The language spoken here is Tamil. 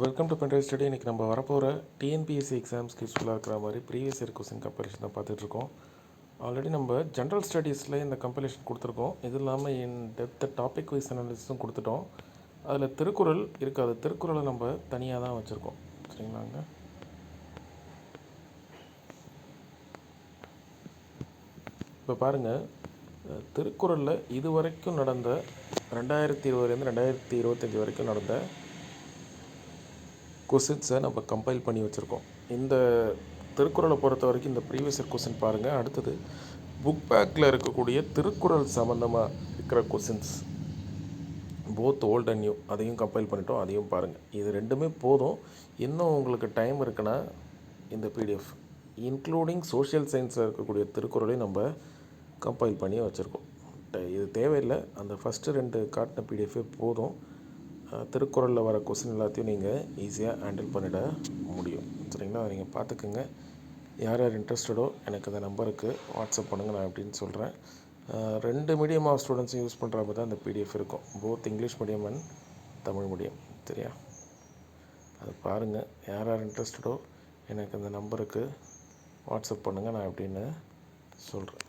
வெல்கம் டு பென்ட்ரைவ் ஸ்டடி இன்றைக்கி நம்ம வரப்போகிற டிஎன்பிஎஸ்சி எக்ஸாம்ஸ்க்கு யூஸ்ஃபுல்லாக இருக்கிற மாதிரி ப்ரீவியஸ் இயர் கொஸ்டின் கம்பரிஷன் தான் பார்த்துட்ருக்கோம் ஆல்ரெடி நம்ம ஜென்ரல் ஸ்டடீஸில் இந்த கம்பரிஷன் கொடுத்துருக்கோம். இது இல்லாமல் இன் டெப்த் டாபிக் வைஸ் அனாலிசிஸும் கொடுத்துட்டோம். அதில் திருக்குறள் இருக்காது திருக்குறளை நம்ம தனியாக தான் வச்சுருக்கோம். சரிங்களாங்க? இப்போ பாருங்கள் திருக்குறளில் இது வரைக்கும் நடந்த ரெண்டாயிரத்தி இருபதுலேருந்து ரெண்டாயிரத்தி இருபத்தஞ்சி வரைக்கும் நடந்த கொஸ்டின்ஸை நம்ம கம்பைல் பண்ணி வச்சுருக்கோம். இந்த திருக்குறளை பொறுத்த வரைக்கும் இந்த ப்ரீவியஸ் இயர் கொஸ்டின் பாருங்கள் அடுத்தது புக் பேக்கில் இருக்கக்கூடிய திருக்குறள் சம்மந்தமாக இருக்கிற questions both old and new அதையும் கம்பைல் பண்ணிட்டோம். அதையும் பாருங்கள் இது ரெண்டுமே போதும். இன்னும் உங்களுக்கு டைம் இருக்குன்னா இந்த பிடிஎஃப் இன்க்ளூடிங் சோஷியல் சயின்ஸில் இருக்கக்கூடிய திருக்குறளையும் நம்ம கம்பைல் பண்ணி வச்சுருக்கோம். இது தேவையில்லை. அந்த ஃபஸ்ட்டு ரெண்டு காட்டின பிடிஎஃபே போதும். திருக்குறளில் வர கொஸ்டின் எல்லாத்தையும் நீங்கள் ஈஸியாக ஹேண்டில் பண்ணிட முடியும். சரிங்களா? அதை நீங்கள் பார்த்துக்குங்க யார் யார் இன்ட்ரெஸ்டடோ எனக்கு அந்த நம்பருக்கு வாட்ஸ்அப் பண்ணுங்கள் நான் அப்படின்னு சொல்கிறேன் ரெண்டு மீடியம் ஆஃப் ஸ்டூடெண்ட்ஸும் யூஸ் பண்ணுற மாதிரி தான் அந்த பிடிஎஃப் இருக்கும். Both English medium and Tamil medium சரியா? அது பாருங்கள் யார் யார் இன்ட்ரெஸ்டடோ எனக்கு அந்த நம்பருக்கு வாட்ஸ்அப் பண்ணுங்கள் நான் அப்படின்னு சொல்கிறேன்